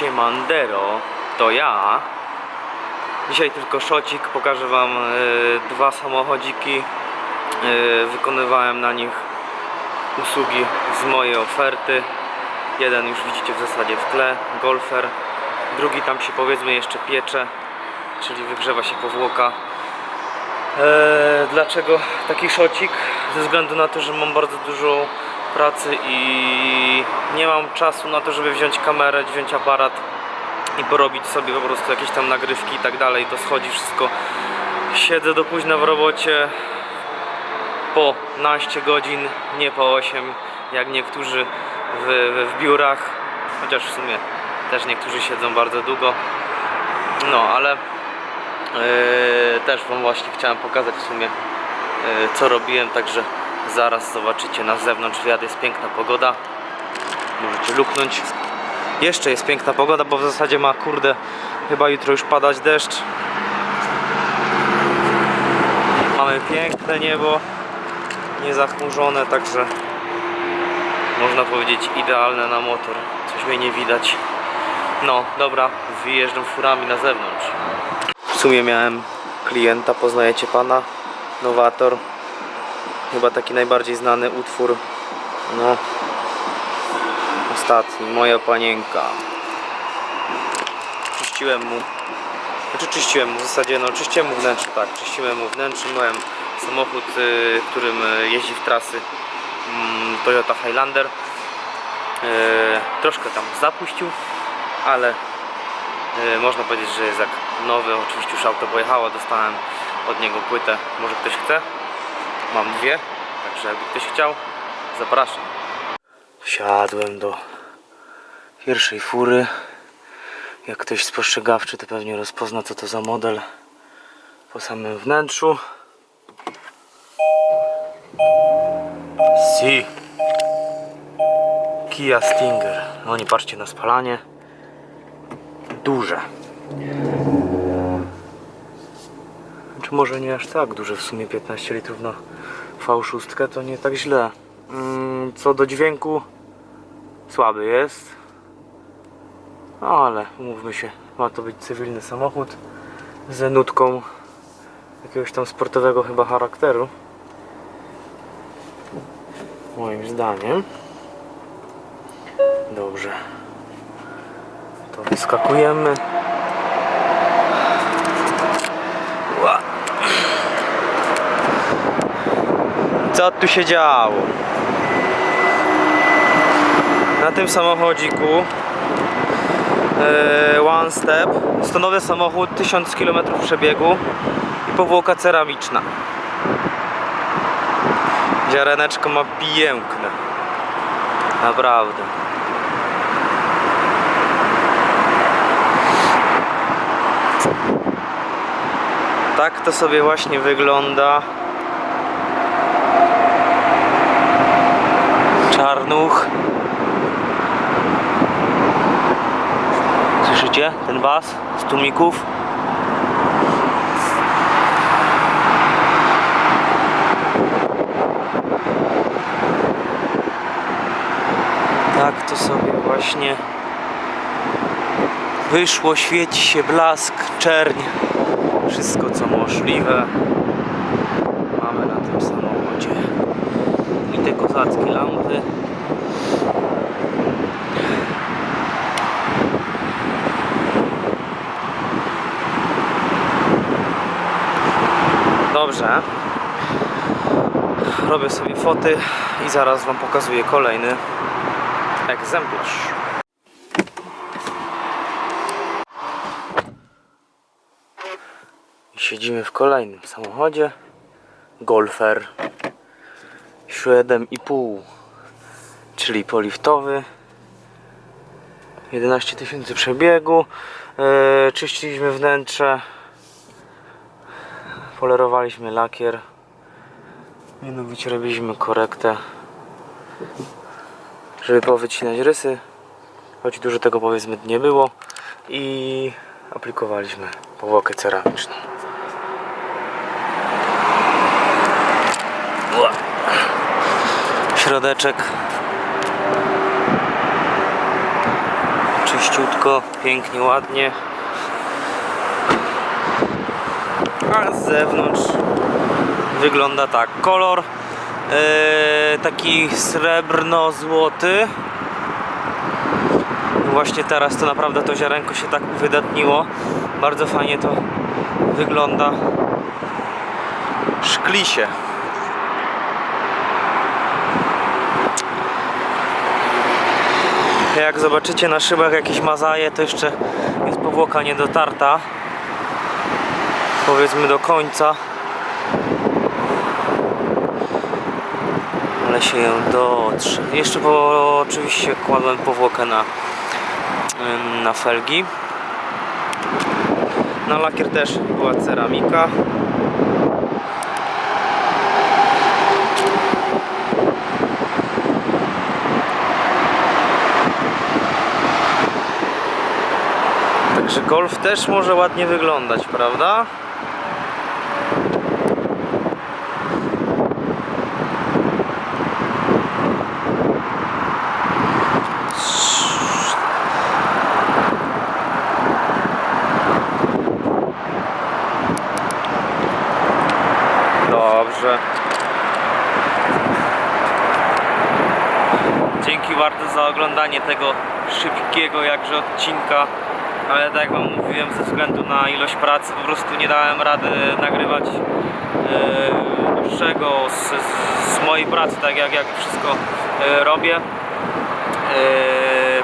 Siemandero, to ja. Dzisiaj tylko szocik, pokażę wam e, dwa samochodziki. E, wykonywałem na nich usługi z mojej oferty. Jeden już widzicie w zasadzie w tle, golfer. Drugi tam się powiedzmy jeszcze piecze, czyli wygrzewa się powłoka. E, dlaczego taki szocik? Ze względu na to, że mam bardzo dużo pracy i nie mam czasu na to, żeby wziąć kamerę, wziąć aparat i porobić sobie po prostu jakieś tam nagrywki i tak dalej. To schodzi wszystko. Siedzę do późna w robocie po 12 godzin, nie po 8, jak niektórzy w, w, w biurach, chociaż w sumie też niektórzy siedzą bardzo długo. No, ale Yy, też Wam właśnie chciałem pokazać w sumie yy, co robiłem, także zaraz zobaczycie na zewnątrz wiatr jest piękna pogoda. Możecie luknąć. Jeszcze jest piękna pogoda, bo w zasadzie ma kurde chyba jutro już padać deszcz. Mamy piękne niebo niezachmurzone, także można powiedzieć idealne na motor. Coś mnie nie widać. No dobra, wyjeżdżam furami na zewnątrz. W sumie miałem klienta, poznajecie pana, Nowator. Chyba taki najbardziej znany utwór. No. Ostatni, moja panienka. Czyściłem mu. Znaczy czyściłem mu w zasadzie, no czyściłem mu wnętrze, tak. Czyściłem mu wnętrze, miałem samochód, y, którym y, jeździ w trasy mm, Toyota Highlander. Y, troszkę tam zapuścił, ale Yy, można powiedzieć, że jest jak nowy. Oczywiście już auto pojechało, dostałem od niego płytę. Może ktoś chce? Mam dwie, także jakby ktoś chciał, zapraszam. Wsiadłem do pierwszej fury. Jak ktoś spostrzegawczy, to pewnie rozpozna co to za model po samym wnętrzu. Si. Kia Stinger. No nie patrzcie na spalanie duże. Może nie aż tak duże, w sumie 15 litrów na V6 to nie tak źle. Mm, Co do dźwięku, słaby jest. Ale umówmy się, ma to być cywilny samochód z nutką jakiegoś tam sportowego chyba charakteru. Moim zdaniem. Dobrze to wyskakujemy. Co tu się działo? Na tym samochodziku e, One Step jest to nowy samochód, 1000 km przebiegu i powłoka ceramiczna. Ziareneczko ma piękne. Naprawdę. Tak to sobie właśnie wygląda. Czarnuch. Słyszycie ten bas z tłumików? Tak to sobie właśnie wyszło, świeci się blask, czerń wszystko co możliwe mamy na tym samochodzie i te kozackie lampy dobrze robię sobie foty i zaraz wam pokazuję kolejny egzemplarz Siedzimy w kolejnym samochodzie. Golfer 7,5 czyli poliftowy. 11 tysięcy przebiegu. Yy, czyściliśmy wnętrze. Polerowaliśmy lakier. Mianowicie robiliśmy korektę, żeby powycinać rysy. Choć dużo tego powiedzmy nie było. I aplikowaliśmy powłokę ceramiczną. Środeczek Czyściutko, pięknie, ładnie. A z zewnątrz wygląda tak. Kolor e, taki srebrno-złoty. Właśnie teraz to naprawdę to ziarenko się tak wydatniło. Bardzo fajnie to wygląda. Szkli się. Jak zobaczycie na szybach jakieś mazaje, to jeszcze jest powłoka niedotarta. Powiedzmy do końca. Ale się dotrze. Jeszcze po, oczywiście kładłem powłokę na, na felgi. Na lakier też była ceramika. Także golf też może ładnie wyglądać, prawda? Dobrze. Dzięki bardzo za oglądanie tego szybkiego jakże odcinka. Ale tak jak wam mówiłem, ze względu na ilość pracy po prostu nie dałem rady nagrywać e, dłuższego z, z, mojej pracy, tak jak, jak wszystko e, robię. E,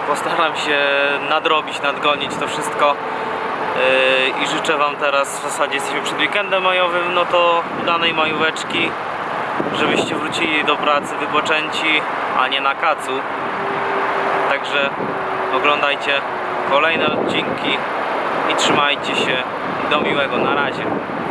postaram się nadrobić, nadgonić to wszystko. E, I życzę Wam teraz, w zasadzie jesteśmy przed weekendem majowym, no to udanej majóweczki, żebyście wrócili do pracy wypoczęci, a nie na kacu. Także oglądajcie kolejne odcinki i trzymajcie się. Do miłego, na razie.